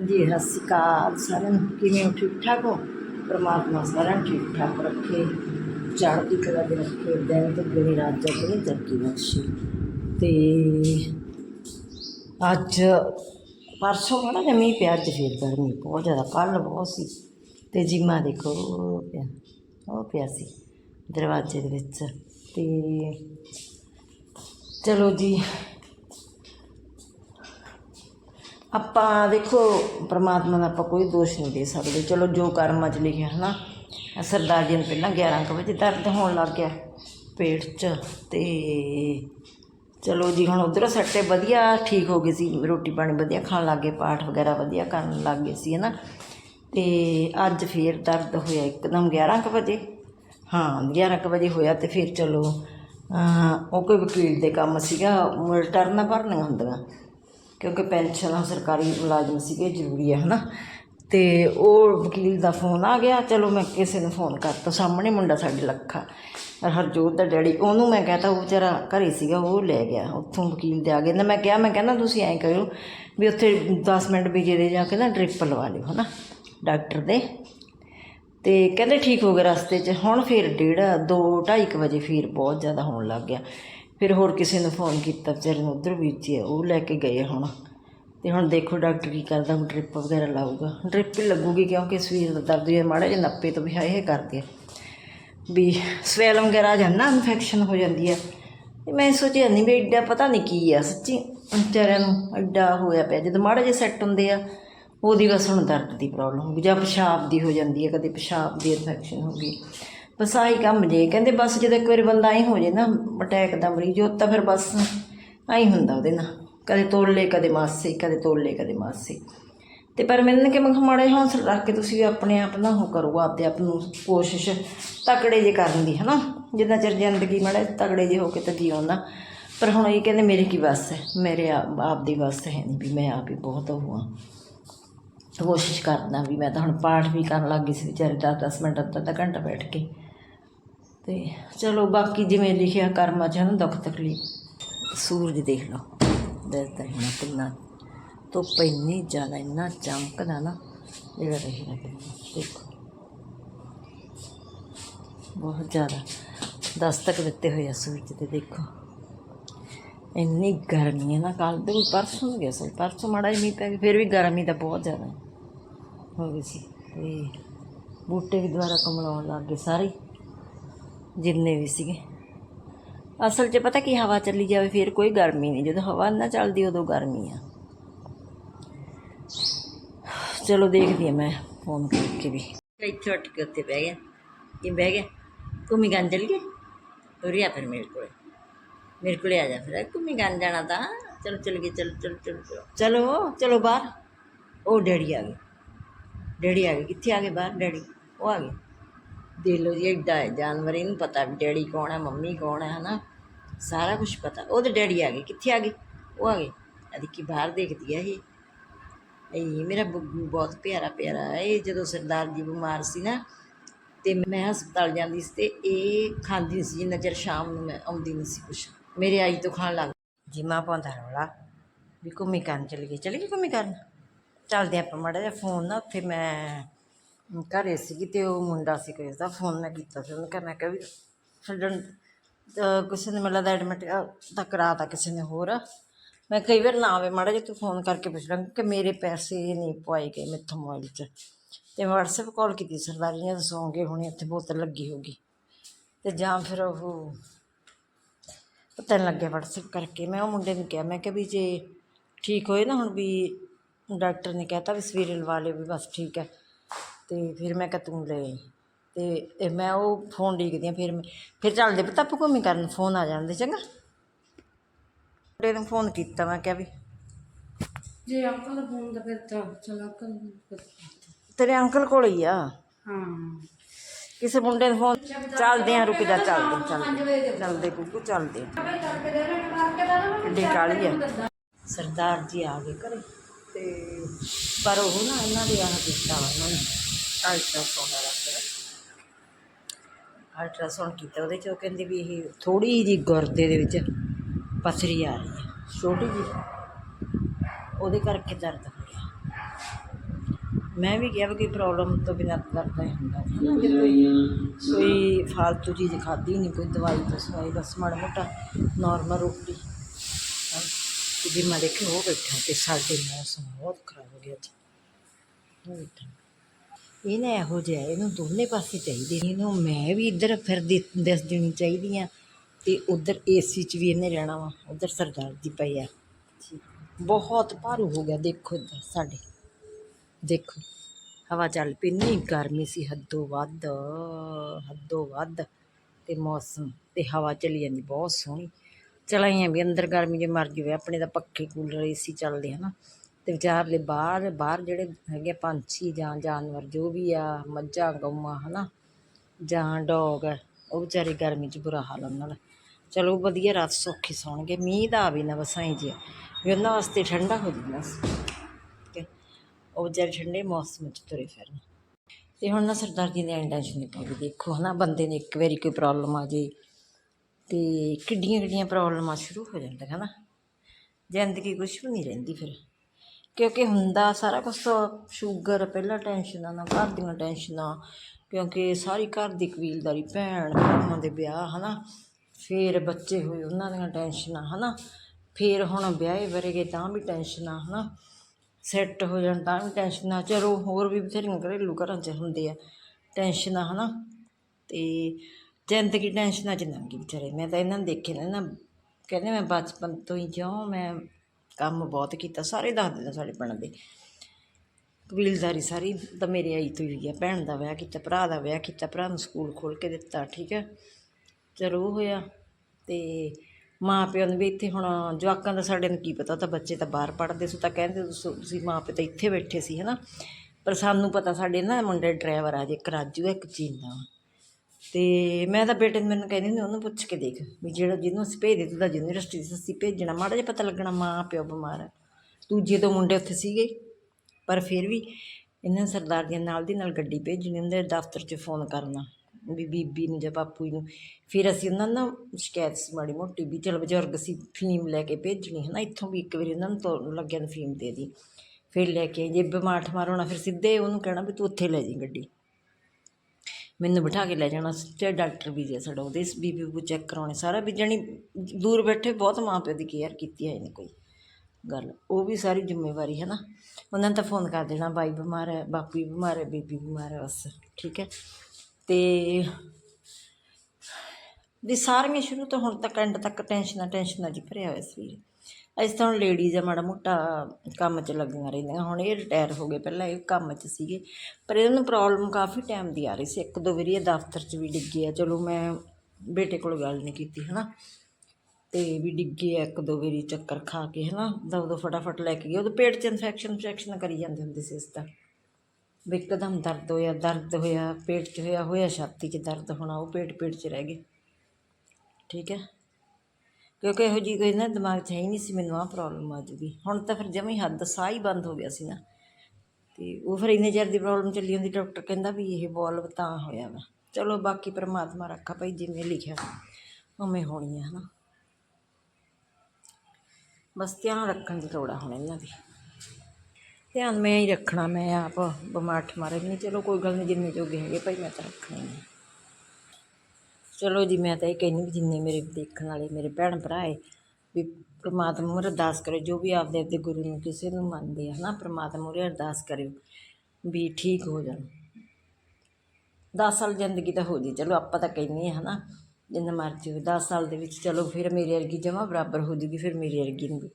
ਜੀ, ਸਤਿ ਸ਼੍ਰੀ ਅਕਾਲ ਸਾਰਿਆਂ ਨੂੰ। ਕਿਵੇਂ ਹੋ? ਠੀਕ ਠਾਕ ਹੋ? ਪਰਮਾਤਮਾ ਸਾਰਿਆਂ ਨੂੰ ਠੀਕ ਠਾਕ ਰੱਖੇ। ਚੜ੍ਹਦੀ ਕਲਾ ਦੇ ਰੱਖੇ। ਦਿਨ ਤੇ ਦਿਨ ਰਾਤ ਜਗਨੀ ਤਰੱਕੀ ਬਖਸ਼ੇ। ਤੇ ਅੱਜ ਪਰਸੋਂ ਬੜਾ ਜਿਹਾ ਮੀਂਹ ਪਿਆ? ਅੱਜ ਫੇਰ ਗਰਮੀ ਬਹੁਤ ਜ਼ਿਆਦਾ। ਕੱਲ ਬਹੁਤ ਸੀ। ਤੇ ਜਿਮਾ ਦੇਖੋ, ਉਹ ਪਿਆ। ਉਹ ਪਿਆ ਸੀ ਦਰਵਾਜ਼ੇ ਦੇ ਵਿੱਚ। ਤੇ ਚਲੋ ਜੀ ਆਪਾਂ ਦੇਖੋ ਪ੍ਰਮਾਤਮਾ ਦਾ ਆਪਾਂ ਕੋਈ ਦੋਸ਼ ਨਹੀਂ ਦੇ ਸਕਦੇ। ਚਲੋ, ਜੋ ਕਰਮਾਂ 'ਚ ਲਿਖਿਆ, ਹਨਾ? ਆਹ ਸਰਦਾਰ ਜੀ ਨੂੰ ਪਹਿਲਾਂ 11 ਕੁ ਵਜੇ ਦਰਦ ਹੋਣ ਲੱਗ ਗਿਆ ਪੇਟ 'ਚ ਤੇ ਚਲੋ ਜੀ, ਹੁਣ ਉਧਰੋਂ ਸੱਟੇ ਵਧੀਆ, ਠੀਕ ਹੋ ਗਏ ਸੀ। ਰੋਟੀ ਪਾਣੀ ਵਧੀਆ ਖਾਣ ਲੱਗ ਗਏ, ਪਾਠ ਵਗੈਰਾ ਵਧੀਆ ਕਰਨ ਲੱਗ ਗਏ ਸੀ, ਹਨਾ? ਤੇ ਅੱਜ ਫੇਰ ਦਰਦ ਹੋਇਆ ਇੱਕਦਮ 11 ਕੁ ਵਜੇ। ਹਾਂ 11 ਕੁ ਵਜੇ ਹੋਇਆ ਤੇ ਫਿਰ ਚਲੋ ਉਹ ਕੋਈ ਵਕੀਲ ਦੇ ਕੰਮ ਸੀਗਾ ਰਿਟਰਨ ਭਰਨੀਆਂ ਹੁੰਦੀਆਂ। ਕਿਉਂਕਿ ਪੈਨਸ਼ਨ ਸਰਕਾਰੀ ਮੁਲਾਜ਼ਮ ਸੀਗੇ, ਜ਼ਰੂਰੀ ਹੈ ਹਨਾ। ਤੇ ਉਹ ਵਕੀਲ ਦਾ ਫੋਨ ਆ ਗਿਆ, ਚਲੋ ਮੈਂ ਕਿਸੇ ਨੂੰ ਫੋਨ ਕਰਤਾ, ਸਾਹਮਣੇ ਮੁੰਡਾ ਸਾਡੇ ਲੱਖਾ। ਹਰਜੋਤ ਦਾ ਡੈਡੀ, ਉਹਨੂੰ ਮੈਂ ਕਹਤਾ, ਉਹ ਵਿਚਾਰਾ ਘਰੇ ਸੀਗਾ, ਉਹ ਲੈ ਗਿਆ, ਉੱਥੋਂ ਵਕੀਲ ਦੇ ਆ ਗਏ। ਨਾ ਮੈਂ ਕਿਹਾ, ਮੈਂ ਕਹਿੰਦਾ, ਤੁਸੀਂ ਐਂ ਕਰਿਓ ਵੀ ਉੱਥੇ 10 ਮਿੰਟ ਵੀ ਦੇ ਜਾ ਕੇ ਨਾ ਡ੍ਰਿਪ ਲਵਾ ਲਿਓ, ਹਨਾ, ਡਾਕਟਰ ਦੇ। ਤੇ ਕਹਿੰਦੇ, ਠੀਕ ਹੋ ਗਿਆ ਰਸਤੇ 'ਚ। ਹੁਣ ਫਿਰ ਡੇਢ, ਦੋ, ਢਾਈ ਕੁ ਵਜੇ ਫਿਰ ਬਹੁਤ ਜ਼ਿਆਦਾ ਹੋਣ ਲੱਗ ਗਿਆ। ਫਿਰ ਹੋਰ ਕਿਸੇ ਨੂੰ ਫੋਨ ਕੀਤਾ, ਵਿਚਾਰੇ ਨੂੰ ਉਧਰ ਬੀਜੀ ਹੈ ਉਹ ਲੈ ਕੇ ਗਏ ਹੁਣ। ਤੇ ਹੁਣ ਦੇਖੋ ਡਾਕਟਰ ਕੀ ਕਰਦਾ, ਹੁਣ ਡ੍ਰਿਪ ਵਗੈਰਾ ਲਾਊਗਾ। ਡ੍ਰਿਪ ਹੀ ਲੱਗੂਗੀ ਕਿਉਂਕਿ ਸਰੀਰ ਦਾ ਦਰਦ ਜੇ ਮਾੜਾ ਜਿਹਾ ਨੱਪੇ ਤੋਂ ਵੀ ਹਾਏ ਹਾਏ ਕਰਦੇ ਆ। ਵੀ ਸਵੈਲਮ ਵਗੈਰਾ ਜਾਂਦਾ ਇਨਫੈਕਸ਼ਨ ਹੋ ਜਾਂਦੀ ਹੈ ਮੈਂ ਸੋਚਿਆ ਨਹੀਂ ਵੀ ਐਡਾ ਪਤਾ ਨਹੀਂ ਕੀ ਆ, ਸੱਚੀ ਵਿਚਾਰਿਆਂ ਨੂੰ ਐਡਾ ਹੋਇਆ ਪਿਆ। ਜਦੋਂ ਮਾੜਾ ਜਿਹਾ ਸੈੱਟ ਹੁੰਦੇ ਆ, ਉਹਦੀ ਬਸ ਹੁਣ ਦਰਦ ਦੀ ਪ੍ਰੋਬਲਮ ਹੋ ਗਈ ਜਾਂ ਪਿਸ਼ਾਬ ਦੀ ਹੋ ਜਾਂਦੀ ਹੈ ਕਦੇ ਪਿਸ਼ਾਬ ਦੀ ਇਨਫੈਕਸ਼ਨ ਹੋ ਗਈ। ਬਸ ਆਹੀ ਕੰਮ ਜੇ। ਕਹਿੰਦੇ ਬਸ ਜਦੋਂ ਇੱਕ ਵਾਰੀ ਬੰਦਾ ਐਂ ਹੋ ਜੇ ਨਾ ਅਟੈਕ ਦਾ ਮਰੀਜ਼, ਉਹ ਤਾਂ ਫਿਰ ਬਸ ਐਂ ਹੁੰਦਾ ਉਹਦੇ ਨਾਲ। ਕਦੇ ਤੋਲੇ ਕਦੇ ਮਾਸੇ, ਕਦੇ ਤੋਲੇ ਕਦੇ ਮਾਸੇ। ਤੇ ਪਰ ਮੈਨੂੰ ਕਿ ਮੈਂ ਕਿਹਾ ਮਾੜਾ ਜਿਹਾ ਰੱਖ ਕੇ ਤੁਸੀਂ ਆਪਣੇ ਆਪ ਨਾ ਉਹ ਕਰੋ, ਆਪਦੇ ਆਪ ਨੂੰ ਕੋਸ਼ਿਸ਼ ਤਕੜੇ ਜੇ ਕਰਨ ਦੀ, ਹਨਾ। ਜਿੰਨਾ ਚਿਰ ਜ਼ਿੰਦਗੀ ਮਾੜਾ ਤਕੜੇ ਜੇ ਹੋ ਕੇ ਤਾਂ ਜੀਉਣ ਨਾ। ਪਰ ਹੁਣ ਇਹ ਕਹਿੰਦੇ ਮੇਰੀ ਕੀ ਵੱਸ ਹੈ? ਮੇਰੇ ਆਪ ਆਪ ਦੀ ਵੱਸ ਹੈ ਨਹੀਂ ਵੀ ਮੈਂ ਆਪ ਹੀ ਬਹੁਤ ਉਹ ਹਾਂ। ਕੋਸ਼ਿਸ਼ ਕਰਦਾ ਵੀ ਮੈਂ ਤਾਂ ਹੁਣ ਪਾਠ ਵੀ ਕਰਨ ਲੱਗ ਗਈ ਸੀ ਵਿਚਾਰੇ ਦਸ ਦਸ ਮਿੰਟ ਅੱਧਾ ਅੱਧਾ ਘੰਟਾ ਬੈਠ ਕੇ। ਤੇ ਚਲੋ ਬਾਕੀ ਜਿਵੇਂ ਲਿਖਿਆ ਕਰਮਾਂ 'ਚ ਹੈ ਦੁੱਖ ਤਕਲੀਫ। ਸੂਰਜ ਦੇਖ ਲਓ ਦਰਦ ਹੈ ਨਾ ਕਿੰਨਾ ਧੁੱਪ ਇੰਨੀ ਜ਼ਿਆਦਾ, ਇੰਨਾ ਚਮਕਦਾ ਨਾ, ਜਿਹੜਾ ਰਹੀ ਨਾ ਦੇਖੋ। ਬਹੁਤ ਜ਼ਿਆਦਾ ਦਸਤਕ ਦਿੱਤੇ ਹੋਏ ਆ ਸੂਰਜ ਤੇ ਦੇਖੋ। ਇੰਨੀ ਗਰਮੀ ਹੈ ਨਾ, ਕੱਲ ਦੇ ਕੋਈ ਪਰਸੋਂ ਹੋ ਗਿਆ ਸੀ, ਪਰਸੋਂ ਮਾੜਾ ਹੀ ਮੀਂਹ ਪੈ ਗਿਆ, ਫਿਰ ਵੀ ਗਰਮੀ ਤਾਂ ਬਹੁਤ ਜ਼ਿਆਦਾ ਹੋ ਗਈ ਸੀ। ਤੇ ਬੂਟੇ ਵੀ ਦੁਬਾਰਾ ਕਮਲਾਉਣ ਲੱਗ ਗਏ ਸਾਰੇ। ਜਿੰਨੇ ਵੀ ਸੀਗੇ ਅਸਲ 'ਚ ਪਤਾ ਕੀ ਹਵਾ ਚੱਲੀ ਜਾਵੇ ਫਿਰ ਕੋਈ ਗਰਮੀ ਨਹੀਂ ਜਦੋਂ ਹਵਾ ਨਾ ਚੱਲਦੀ ਉਦੋਂ ਗਰਮੀ ਆ ਚਲੋ ਦੇਖਦੀ ਆ ਮੈਂ ਫੋਨ ਕਰਕੇ ਵੀ ਇੱਥੇ ਉੱਠ ਕੇ ਉੱਤੇ ਬਹਿ ਗਿਆ ਕਿ ਬਹਿ ਗਿਆ ਘੁੰਮੀ ਗੰਜ ਚਲ ਗਏ ਤੁਰਿਆ ਫਿਰ ਮੇਰੇ ਕੋਲੇ ਮੇਰੇ ਕੋਲੇ ਆ ਜਾ ਫਿਰ ਘੁੰਮੀ ਗੰਜ ਜਾਣਾ ਤਾਂ ਚਲੋ ਚਲ ਗਏ ਚਲੋ ਚਲੋ ਚਲੋ ਚਲੋ ਚਲੋ ਚਲੋ ਬਾਹਰ ਉਹ ਡੈਡੀ ਆ ਗਏ ਡੈਡੀ ਆ ਗਏ ਕਿੱਥੇ ਆ ਗਏ ਬਾਹਰ ਡੈਡੀ ਉਹ ਆ ਗਏ ਦੇਖ ਲਓ ਜੀ ਐਡਾ ਹੈ ਜਾਨਵਰ ਇਹਨੂੰ ਪਤਾ ਵੀ ਡੈਡੀ ਕੌਣ ਹੈ, ਮੰਮੀ ਕੌਣ ਹੈ, ਹਨਾ? ਸਾਰਾ ਕੁਝ ਪਤਾ। ਉਹਦੇ ਡੈਡੀ ਆ ਗਏ। ਕਿੱਥੇ ਆ ਗਏ? ਉਹ ਆ ਗਏ। ਅਦਿੱਕੀ ਬਾਹਰ ਦੇਖਦੀ ਆ ਇਹ। ਇਹ ਮੇਰਾ ਬੱਬੂ ਬਹੁਤ ਪਿਆਰਾ ਪਿਆਰਾ ਹੈ। ਇਹ ਜਦੋਂ ਸਰਦਾਰ ਜੀ ਬਿਮਾਰ ਸੀ ਨਾ, ਤੇ ਮੈਂ ਹਸਪਤਾਲ ਜਾਂਦੀ ਸੀ ਤੇ ਇਹ ਖਾਂਦੀ ਸੀ, ਜਿੰਨਾ ਚਿਰ ਸ਼ਾਮ ਨੂੰ ਮੈਂ ਆਉਂਦੀ ਨਹੀਂ ਸੀ ਕੁਛ। ਮੇਰੇ ਆਈ ਤੋਂ ਖਾਣ ਲੱਗ ਜੀ, ਮਾਂ ਪਾਉਂਦਾ ਰੌਲਾ। ਵੀ ਘੁੰਮੀ ਕਰਨ ਚਲੀ ਗਈ। ਚਲੀ ਗਈ ਘੁੰਮੀ ਕਰਨ? ਚੱਲਦੇ ਆਪਾਂ ਮਾੜਾ ਜਿਹਾ ਫੋਨ ਨਾ, ਉੱਥੇ ਮੈਂ ਘਰੇ ਸੀਗੀ ਤੇ ਉਹ ਮੁੰਡਾ ਸੀ ਕੋਈ ਦਾ ਫੋਨ ਮੈਂ ਕੀਤਾ ਸੀ, ਉਹਨੂੰ ਕਿਹਾ ਮੈਂ ਕਿਹਾ ਵੀ ਛੱਡਣ, ਅਹ ਕਿਸੇ ਨੇ ਮਤਲਬ ਐਡਮਿਟ ਤਾਂ ਕਰਾਤਾ ਕਿਸੇ ਨੇ ਹੋਰ। ਮੈਂ ਕਈ ਵਾਰ ਨਾ ਆਵੇ, ਮਾੜਾ ਜਿਹਾ ਤੂੰ ਫੋਨ ਕਰਕੇ ਪੁੱਛ ਲਾਂ ਕਿ ਮੇਰੇ ਪੈਸੇ ਨਹੀਂ ਪਵਾਏ ਗਏ ਮੈਥੋਂ ਮੋਬਾਈਲ 'ਚ। ਤੇ WhatsApp ਕਾਲ ਕੀਤੀ, ਸਰਦਾਰੀ ਨੇ ਸੌਂ ਗਏ ਇੱਥੇ ਬੋਤਲ ਲੱਗੀ ਹੋਗੀ ਤੇ ਜਾਂ ਫਿਰ ਉਹ ਪਤਾ ਨਹੀਂ ਲੱਗਿਆ WhatsApp ਕਰਕੇ। ਮੈਂ ਉਹ ਮੁੰਡੇ ਨੂੰ ਕਿਹਾ, ਮੈਂ ਕਿਹਾ ਵੀ ਜੇ ਠੀਕ ਹੋਏ ਨਾ ਹੁਣ ਵੀ ਡਾਕਟਰ ਨੇ ਕਹਿਤਾ ਵੀ ਸਵੇਰੇ ਲਵਾ ਲਿਓ, ਵੀ ਬਸ ਠੀਕ ਹੈ। ਤੇ ਫਿਰ ਮੈਂ ਕਿਹਾ ਤੂੰ ਲੈ ਆਈ। ਤੇ ਮੈਂ ਉਹ ਫੋਨ ਡੀਕਦੀ ਹਾਂ ਫਿਰ ਫਿਰ ਚੱਲਦੇ ਪਤਾ ਆਪਾਂ ਘੁੰਮੀ ਕਰਨ ਫੋਨ ਆ ਜਾਂਦੇ ਚੰਗਾ। ਮੁੰਡੇ ਨੂੰ ਫੋਨ ਕੀਤਾ ਮੈਂ ਕਿਹਾ ਵੀ ਜੇ ਅੰਕਲ ਦਾ ਫੋਨ ਤਾਂ ਫਿਰ ਤਾਂ ਚਲ ਅੰਕਲ ਨੂੰ ਫਿਰ- ਤੇਰੇ ਅੰਕਲ ਕੋਲ ਹੀ ਆ। ਹਾਂ। ਕਿਸੇ ਮੁੰਡੇ ਨੂੰ ਫੋਨ ਚੱਲਦੇ ਆ ਰੁਕ ਜਾ ਚੱਲਦੇ ਚੱਲਦੇ। ਚੱਲਦੇ ਕੁੱਕੂ ਚੱਲਦੇ। ਕਿੱਡੀ ਕਾਲੀ ਆ। ਸਰਦਾਰ ਜੀ ਆ ਗਏ ਘਰੇ ਤੇ ਪਰ ਉਹ ਨਾ ਇਹਨਾਂ ਦੇ ਆਹ ਦਿੱਤਾ ਵਾ ਉਹਨਾਂ ਨੇ। ਅਲਟਰਾਸਾਊਂਡ ਵਾਲਾ ਅਲਟਰਾਸਾਊਂਡ ਕੀਤਾ ਉਹਦੇ ਚ ਉਹ ਕਹਿੰਦੇ ਵੀ ਇਹ ਥੋੜੀ ਜਿਹੀ ਗੁਰਦੇ ਦੇ ਵਿੱਚ ਪਥਰੀ ਆ ਰਹੀ ਹੈ ਛੋਟੀ ਜਿਹੀ। ਉਹਦੇ ਕਰਕੇ ਦਰਦ ਹੋ ਰਿਹਾ। ਮੈਂ ਵੀ ਕਿਹਾ ਵੀ ਕੋਈ ਪ੍ਰੋਬਲਮ ਤੋਂ ਬਿਨਾਂ ਕਰਦਾ ਹੀ ਹੁੰਦਾ। ਨਾ ਜੇ ਕੋਈ ਕੋਈ ਫਾਲਤੂ ਚੀਜ਼ ਖਾਧੀ ਨਹੀਂ ਕੋਈ ਦਵਾਈ ਤੋਂ ਸਿਵਾਏ ਬਸ ਮਾੜਾ ਮੋਟਾ ਨਾਰਮਲ ਰੋਟੀ। ਤੇ ਮੈਂ ਦੇਖਿਆ ਉਹ ਬੈਠਾ ਤੇ ਸਾਡੇ ਮੌਸਮ ਬਹੁਤ ਖਰਾਬ ਹੋ ਗਿਆ ਜੀ ਉਹ ਬੈਠਾ। ਇਹ ਨਾ ਇਹੋ ਜਿਹਾ, ਇਹਨੂੰ ਦੋਨੇ ਪਾਸੇ ਚਾਹੀਦੇ ਇਹਨੂੰ ਮੈਂ ਵੀ ਇੱਧਰ ਫਿਰਦੀ, ਦੱਸ ਦੇਣੀ ਚਾਹੀਦੀ ਆ। ਤੇ ਉਧਰ ਏਸੀ 'ਚ ਵੀ ਇਹਨੇ ਰਹਿਣਾ ਵਾ, ਉਧਰ ਸਰਦਾਰ ਜੀ ਪਈ ਆ। ਬਹੁਤ ਭਾਰੂ ਹੋ ਗਿਆ, ਦੇਖੋ ਇੱਧਰ ਸਾਡੇ। ਦੇਖੋ, ਹਵਾ ਚੱਲ ਪਈ ਨਹੀਂ ਗਰਮੀ ਸੀ ਹੱਦੋਂ ਵੱਧ ਹੱਦੋਂ ਵੱਧ। ਤੇ ਮੌਸਮ ਤੇ ਹਵਾ ਚਲੀ ਜਾਂਦੀ, ਬਹੁਤ ਸੋਹਣੀ। ਚਲਾਈਆਂ ਵੀ, ਅੰਦਰ ਗਰਮੀ ਜੇ ਮਰਜ਼ੀ ਹੋਵੇ, ਆਪਣੇ ਤਾਂ ਪੱਖੇ ਕੂਲਰ ਏਸੀ ਚੱਲਦੇ ਹਨਾ ਤੇ ਵਿਚਾਰਲੇ ਬਾਹਰ ਬਾਹਰ ਜਿਹੜੇ ਹੈਗੇ ਪੰਛੀ ਜਾਂ ਜਾਨਵਰ, ਜੋ ਵੀ ਆ, ਮੱਝਾਂ, ਗਊਆਂ ਨਾ ਜਾਂ ਡੌਗ, ਉਹ ਵਿਚਾਰੇ ਗਰਮੀ 'ਚ ਬੁਰਾ ਹਾਲ ਉਹਨਾਂ ਦਾ। ਚਲੋ ਵਧੀਆ, ਰਾਤ ਸੌਖੀ ਸੌਣਗੇ। ਮੀਂਹ ਦਾ ਆਵੇ ਨਾ ਬਸ ਵਸਾਈ ਜੀ। ਵੀ ਉਹਨਾਂ ਵਾਸਤੇ ਠੰਡਾ ਹੋ ਜਾਂਦਾ ਠੀਕ ਹੈ ਉਹ ਵਿਚਾਰੇ ਠੰਡੇ ਮੌਸਮ 'ਚ ਤੁਰੇ ਫਿਰਨ। ਅਤੇ ਹੁਣ ਨਾ ਸਰਦਾਰ ਜੀ ਨੇ ਐਂ ਟੈਨਸ਼ਨ ਨਹੀਂ ਪਾਈ। ਦੇਖੋ ਹੈ ਨਾ ਬੰਦੇ ਨੇ ਇੱਕ ਵਾਰੀ ਕੋਈ ਪ੍ਰੋਬਲਮ ਆ ਜੇ ਅਤੇ ਕਿੱਡੀਆਂ ਕਿੱਡੀਆਂ ਪ੍ਰੋਬਲਮਾਂ ਸ਼ੁਰੂ ਹੋ ਜਾਂਦੀਆਂ ਨਾ ਜ਼ਿੰਦਗੀ ਕੁਛ ਵੀ ਨਹੀਂ ਰਹਿੰਦੀ ਫਿਰ। ਕਿਉਂਕਿ ਹੁੰਦਾ ਸਾਰਾ ਕੁਝ ਸ਼ੂਗਰ ਪਹਿਲਾਂ ਟੈਨਸ਼ਨਾਂ ਨਾ ਘਰ ਦੀਆਂ ਟੈਨਸ਼ਨਾਂ ਕਿਉਂਕਿ ਸਾਰੀ ਘਰ ਦੀ ਕਬੀਲਦਾਰੀ, ਭੈਣ, ਭਰਾਵਾਂ ਦੇ ਵਿਆਹ ਹੈ ਨਾ ਫਿਰ ਬੱਚੇ ਹੋਏ, ਉਹਨਾਂ ਦੀਆਂ ਟੈਨਸ਼ਨਾਂ ਨਾ ਫਿਰ ਹੁਣ ਵਿਆਹੇ ਵਰਗੇ ਤਾਂ ਵੀ ਟੈਨਸ਼ਨਾਂ ਨਾ ਸੈੱਟ ਹੋ ਜਾਣ, ਤਾਂ ਵੀ ਟੈਨਸ਼ਨਾਂ ਚਲੋ, ਹੋਰ ਵੀ ਬਥੇਰੀਆਂ ਘਰੇਲੂ ਘਰਾਂ 'ਚ ਹੁੰਦੇ ਆ ਟੈਨਸ਼ਨਾਂ ਨਾ ਤੇ ਜ਼ਿੰਦਗੀ ਟੈਨਸ਼ਨਾਂ 'ਚ ਲੰਘੀ ਵਿਚਾਰੇ, ਮੈਂ ਤਾਂ ਇਹਨਾਂ ਨੂੰ ਦੇਖੇ ਨਾ ਨਾ, ਕਹਿੰਦੇ ਮੈਂ ਬਚਪਨ ਤੋਂ ਹੀ ਜਿਉਂ, ਮੈਂ ਕੰਮ ਬਹੁਤ ਕੀਤਾ ਸਾਰੇ ਦੱਸਦੇ ਨੇ ਸਾਡੇ ਪਿੰਡ ਦੇ। ਕਬੀਲਦਾਰੀ ਸਾਰੀ ਤਾਂ ਮੇਰੇ ਆਈ ਤੋਂ ਹੀ ਹੋਈ ਹੈ ਭੈਣ ਦਾ ਵਿਆਹ ਕੀਤਾ ਭਰਾ ਦਾ ਵਿਆਹ ਕੀਤਾ ਭਰਾ ਨੂੰ ਸਕੂਲ ਖੋਲ੍ਹ ਕੇ ਦਿੱਤਾ ਠੀਕ ਹੈ ਚਲੋ ਉਹ ਹੋਇਆ ਤੇ ਮਾਂ ਪਿਓ ਨੂੰ ਵੀ ਇੱਥੇ ਹੁਣ ਜਵਾਕਾਂ ਦਾ ਸਾਡੇ ਨੂੰ ਕੀ ਪਤਾ ਉਹ ਤਾਂ ਬੱਚੇ ਤਾਂ ਬਾਹਰ ਪੜ੍ਹਦੇ ਸੀ ਤਾਂ ਕਹਿੰਦੇ ਤੁਸੀਂ ਤੁਸੀਂ ਮਾਂ ਪਿਓ ਤਾਂ ਇੱਥੇ ਬੈਠੇ ਸੀ ਹੈ ਨਾ ਪਰ ਸਾਨੂੰ ਪਤਾ ਸਾਡੇ ਨਾ ਮੁੰਡੇ ਡਰਾਈਵਰ ਆ ਜੇ ਇੱਕ ਰਾਜੂ ਆ, ਇੱਕ ਚੀਨਾ ਵਾ। ਤੇ ਮੈਂ ਤਾਂ ਬੇਟੇ ਨੂੰ ਮੈਨੂੰ ਕਹਿੰਦੀ ਹੁੰਦੀ, ਉਹਨੂੰ ਪੁੱਛ ਕੇ ਦੇਖ ਵੀ ਜਿਹੜਾ ਜਿਹਨੂੰ ਅਸੀਂ ਭੇਜਦੇ ਤੂੰ ਤਾਂ ਯੂਨੀਵਰਸਿਟੀ 'ਚ ਅਸੀਂ ਭੇਜਣਾ, ਮਾੜਾ ਜਿਹਾ ਪਤਾ ਲੱਗਣਾ ਮਾਂ ਪਿਓ ਬਿਮਾਰ ਹੈ ਦੂਜੇ ਤੋਂ ਮੁੰਡੇ ਉੱਥੇ ਸੀਗੇ, ਪਰ ਫਿਰ ਵੀ ਇਹਨਾਂ ਸਰਦਾਰ ਦੀਆਂ ਨਾਲ ਦੀ ਨਾਲ ਗੱਡੀ ਭੇਜਣੀ ਹੁੰਦੇ ਦਫ਼ਤਰ 'ਚ ਫੋਨ ਕਰਨਾ ਵੀ ਬੀਬੀ ਨੂੰ ਜਾਂ ਬਾਪੂ ਜੀ ਨੂੰ। ਫਿਰ ਅਸੀਂ ਉਹਨਾਂ ਨਾਲ ਸ਼ਿਕਾਇਤ ਸੀ ਮਾੜੀ ਮੋਟੀ ਵੀ ਚਲ ਬਜ਼ੁਰਗ ਸੀ, ਫੀਮ ਲੈ ਕੇ ਭੇਜਣੀ ਹੈ ਨਾ ਇੱਥੋਂ ਵੀ ਇੱਕ ਵਾਰੀ ਉਹਨਾਂ ਨੂੰ ਤੋਂ ਲੱਗਿਆ ਨੂੰ ਫੀਮ ਦੇ ਦੀ। ਫਿਰ ਲੈ ਕੇ ਜੇ ਬਿਮਾਰ ਠਮਾਰ ਹੋਣਾ ਫਿਰ ਸਿੱਧੇ ਉਹਨੂੰ ਕਹਿਣਾ ਵੀ ਤੂੰ ਉੱਥੇ ਲੈ ਜੀ ਗੱਡੀ। ਮੈਨੂੰ ਬਿਠਾ ਕੇ ਲੈ ਜਾਣਾ ਚਾਹੇ ਡਾਕਟਰ ਵੀ ਜੇ ਸਾਡਾ ਉਹਦੇ ਬੀਬੀ ਬੂ ਚੈੱਕ ਕਰਾਉਣੇ, ਸਾਰਾ ਵੀ ਜਾਣੀ ਦੂਰ ਬੈਠੇ ਬਹੁਤ ਮਾਂ ਪਿਓ ਦੀ ਕੇਅਰ ਕੀਤੀ ਹੈ ਇਹਨੇ ਕੋਈ ਗੱਲ, ਉਹ ਵੀ ਸਾਰੀ ਜ਼ਿੰਮੇਵਾਰੀ ਹੈ ਨਾ। ਉਹਨਾਂ ਨੇ ਤਾਂ ਫੋਨ ਕਰ ਦੇਣਾ, ਬਾਈ ਬਿਮਾਰ ਹੈ, ਬਾਪੂ ਬਿਮਾਰ ਹੈ ਬੀਬੀ ਬਿਮਾਰ ਹੈ, ਬਸ, ਠੀਕ ਹੈ। ਤੇ ਵੀ ਸਾਰੀਆਂ ਸ਼ੁਰੂ ਤੋਂ ਹੁਣ ਤੱਕ ਐਂਡ ਤੱਕ ਟੈਨਸ਼ਨਾਂ ਟੈਨਸ਼ਨਾਂ ਜੀ, ਭਰਿਆ ਹੋਇਆ ਸੀ ਅਸੀਂ ਤਾਂ ਹੁਣ ਲੇਡੀਜ਼ ਆ, ਮਾੜਾ ਮੋਟਾ ਕੰਮ 'ਚ ਲੱਗੀਆਂ ਰਹਿੰਦੀਆਂ। ਹੁਣ ਇਹ ਰਿਟਾਇਰ ਹੋ ਗਏ, ਪਹਿਲਾਂ ਇਹ ਕੰਮ 'ਚ ਸੀਗੇ, ਪਰ ਇਹਨਾਂ ਨੂੰ ਪ੍ਰੋਬਲਮ ਕਾਫੀ ਟਾਈਮ ਦੀ ਆ ਰਹੀ ਸੀ। ਇੱਕ ਦੋ ਵਾਰੀ ਇਹ ਦਫ਼ਤਰ 'ਚ ਵੀ ਡਿੱਗੇ ਆ ਚਲੋ ਮੈਂ ਬੇਟੇ ਕੋਲ ਗੱਲ ਨਹੀਂ ਕੀਤੀ ਹੈ ਨਾ ਤੇ ਵੀ ਡਿੱਗੇ ਆ ਇੱਕ ਦੋ ਵਾਰੀ ਚੱਕਰ ਖਾ ਕੇ ਹੈ ਨਾ ਦਵ ਦੋ ਫਟਾਫਟ ਲੈ ਕੇ ਗਏ ਉਹਦੇ ਪੇਟ 'ਚ ਇਨਫੈਕਸ਼ਨ ਇਨਫੈਕਸ਼ਨ ਕਰੀ ਜਾਂਦੇ ਹੁੰਦੇ ਸੀ ਇਸ ਤਾਂ। ਵੀ ਇੱਕਦਮ ਦਰਦ ਹੋਇਆ ਦਰਦ ਹੋਇਆ, ਪੇਟ 'ਚ ਹੋਇਆ ਹੋਇਆ ਛਾਤੀ 'ਚ ਦਰਦ ਹੋਣਾ, ਉਹ ਪੇਟ ਪੇਟ 'ਚ ਰਹਿ ਗਏ। ਠੀਕ ਹੈ? ਕਿਉਂਕਿ ਇਹੋ ਜਿਹੀ ਕੋਈ ਨਾ ਦਿਮਾਗ 'ਚ ਹੈ ਹੀ ਨਹੀਂ ਸੀ, ਮੈਨੂੰ ਆਹ ਪ੍ਰੋਬਲਮ ਆ ਜੂਗੀ। ਹੁਣ ਤਾਂ ਫਿਰ ਜਮੇ ਹੱਦ, ਸਾਹ ਹੀ ਬੰਦ ਹੋ ਗਿਆ ਸੀ ਨਾ। ਤੇ ਉਹ ਫਿਰ ਇੰਨੇ ਚਿਰ ਦੀ ਪ੍ਰੋਬਲਮ ਚੱਲੀ ਜਾਂਦੀ ਡਾਕਟਰ ਕਹਿੰਦਾ ਵੀ ਇਹ ਬੋਲਵ ਤਾਂ ਹੋਇਆ ਵਾ। ਚਲੋ ਬਾਕੀ ਪਰਮਾਤਮਾ ਰੱਖਾ ਭਾਈ, ਜਿਵੇਂ ਲਿਖਿਆ ਉਵੇਂ ਹੋਣੀ ਹੈ ਨਾ ਬਸ ਧਿਆਨ ਰੱਖਣ ਦੀ ਲੋੜ ਆ ਹੁਣ ਇਹਨਾਂ ਦੀ। ਧਿਆਨ ਮੈਂ ਹੀ ਰੱਖਣਾ, ਮੈਂ ਆਪ ਬਿਮਾਰ ਠਮਾਰੇ ਨਹੀਂ। ਚਲੋ ਕੋਈ ਗੱਲ ਨਹੀਂ ਜਿੰਨੇ ਜੋਗੇ ਹੈਗੇ ਭਾਈ, ਮੈਂ ਤਾਂ ਰੱਖਣਾ ਹੀ ਹੈ ਚਲੋ ਜੀ, ਮੈਂ ਤਾਂ ਇਹ ਕਹਿੰਦੀ ਵੀ ਜਿੰਨੇ ਮੇਰੇ ਦੇਖਣ ਵਾਲੇ ਮੇਰੇ ਭੈਣ ਭਰਾ ਹੈ ਵੀ ਪ੍ਰਮਾਤਮਾ ਮੂਹਰੇ ਅਰਦਾਸ ਕਰੋ ਜੋ ਵੀ ਆਪਦੇ ਆਪਦੇ ਗੁਰੂ ਨੂੰ ਕਿਸੇ ਨੂੰ ਮੰਨਦੇ ਆ ਨਾ ਪ੍ਰਮਾਤਮਾ ਮੂਹਰੇ ਅਰਦਾਸ ਕਰਿਓ ਵੀ ਠੀਕ ਹੋ ਜਾਣ। 10 ਸਾਲ ਜ਼ਿੰਦਗੀ ਤਾਂ ਹੋ ਜੀ ਚਲੋ ਆਪਾਂ ਤਾਂ ਕਹਿੰਦੇ ਆ, ਹਨਾ, ਜਿੰਨਾ ਮਰਜ਼ੀ ਹੋਵੇ 10 ਸਾਲ ਦੇ ਵਿੱਚ ਚਲੋ ਫਿਰ ਮੇਰੀ ਵਰਗੀ ਜਮਾ ਬਰਾਬਰ ਹੋ ਜੂਗੀ, ਫਿਰ ਮੇਰੀ ਵਰਗੀ ਨੂੰ ਵੀ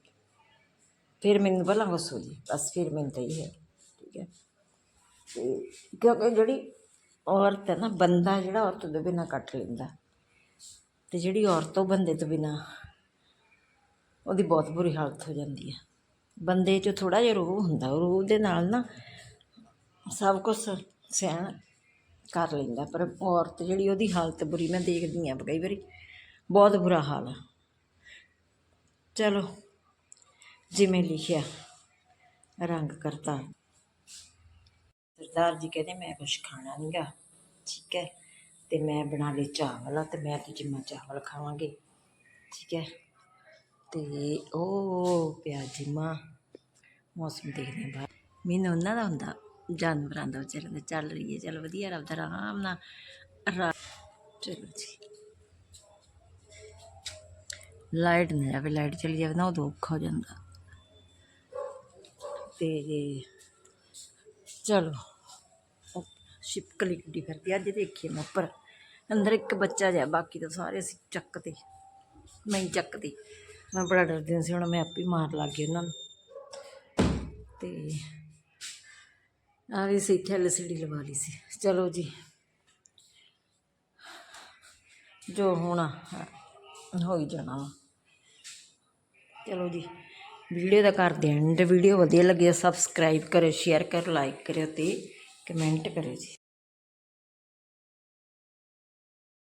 ਫਿਰ ਮੈਨੂੰ ਭਲਾ ਕੁਛ ਹੋ ਜੀ, ਬਸ ਫਿਰ ਮੈਨੂੰ ਤਾਂ ਇਹ ਹੈ, ਠੀਕ ਹੈ। ਕਿਉਂਕਿ ਜਿਹੜੀ ਔਰਤ ਹੈ ਨਾ, ਬੰਦਾ ਜਿਹੜਾ ਔਰਤ ਤੋਂ ਬਿਨਾਂ ਕੱਟ ਲੈਂਦਾ। ਤੇ ਜਿਹੜੀ ਔਰਤ ਉਹ ਬੰਦੇ ਤੋਂ ਬਿਨਾਂ, ਉਹਦੀ ਬਹੁਤ ਬੁਰੀ ਹਾਲਤ ਹੋ ਜਾਂਦੀ ਹੈ। ਬੰਦੇ 'ਚ ਥੋੜਾ ਜਿਹਾ ਰੂਹ ਹੁੰਦਾ, ਰੂਹ ਦੇ ਨਾਲ ਨਾ ਸਭ ਕੁਝ ਸਹਿਣ ਕਰ ਲੈਂਦਾ, ਪਰ ਔਰਤ ਜਿਹੜੀ ਉਹਦੀ ਹਾਲਤ ਬੁਰੀ, ਮੈਂ ਦੇਖਦੀ ਹਾਂ ਕਈ ਵਾਰੀ, ਬਹੁਤ ਬੁਰਾ ਹਾਲ ਆ। ਚਲੋ, ਜਿਵੇਂ ਲਿਖਿਆ, ਰੰਗ ਕਰਤਾ। ਸਰਦਾਰ ਜੀ ਕਹਿੰਦੇ, ਮੈਂ ਕੁਛ ਖਾਣਾ ਨਹੀਂਗਾ ਠੀਕ ਹੈ, ਤੇ ਮੈਂ ਬਣਾ ਲਈ ਚਾਵਲ, ਤੇ ਮੈਂ ਤੇ ਜਿੰਮਾ ਚਾਵਲ ਖਾਵਾਂਗੇ। ਠੀਕ ਹੈ, ਤੇ ਉਹ ਪਿਆ ਜਿੰਮਾ। ਮੌਸਮ ਦੇਖਦੇ ਬਾਹਰ ਮੀਨ ਉਹਨਾਂ ਦਾ ਹੁੰਦਾ, ਜਾਨਵਰਾਂ ਦਾ ਵਿਚਾਰਿਆਂ ਦਾ ਚੱਲ ਰਹੀ ਹੈ। ਚਲ ਵਧੀਆ, ਰੱਬ ਦਾ ਆਰਾਮ ਨਾਲ ਰਾ- ਚਲੋ ਜੀ। ਲਾਈਟ ਨਾ ਜਾਵੇ, ਲਾਈਟ ਚਲੀ ਜਾਵੇ ਨਾ ਉਹ ਔਖਾ ਹੋ ਜਾਂਦਾ। ਤੇ ਚਲੋ। ਸ਼ਿਪਕਲੀ ਕਿੱਡੀ ਫਿਰਦੀ ਅੱਜ ਦੇਖੀਏ ਮੈਂ ਉੱਪਰ। ਅੰਦਰ ਇੱਕ ਬੱਚਾ ਜਿਹਾ, ਬਾਕੀ ਤਾਂ ਸਾਰੇ ਅਸੀਂ ਚੱਕਦੇ। ਮੈਂ ਹੀ ਚੱਕਦੀ। ਮੈਂ ਬੜਾ ਡਰਦੀ ਸੀ, ਹੁਣ ਮੈਂ ਆਪੇ ਮਾਰ ਲੱਗ ਗਈ ਉਹਨਾਂ ਨੂੰ। ਤੇ ਆ ਵੀ ਸੀ ਇੱਥੇ ਐਲਸੀਡੀ ਲਵਾ ਲਈ ਸੀ। ਚਲੋ ਜੀ। ਜੋ ਹੋਣਾ ਹੋ ਹੀ ਜਾਣਾ ਵਾ। ਚਲੋ ਜੀ। ਵੀਡੀਓ ਦਾ ਕਰ ਦੇਣ ਵੀਡੀਓ ਵਧੀਆ ਲੱਗੀ ਸਬਸਕ੍ਰਾਈਬ ਕਰਿਓ ਸ਼ੇਅਰ ਕਰੋ ਲਾਈਕ ਕਰਿਓ ਅਤੇ ਕਮੈਂਟ ਕਰਿਓ ਜੀ।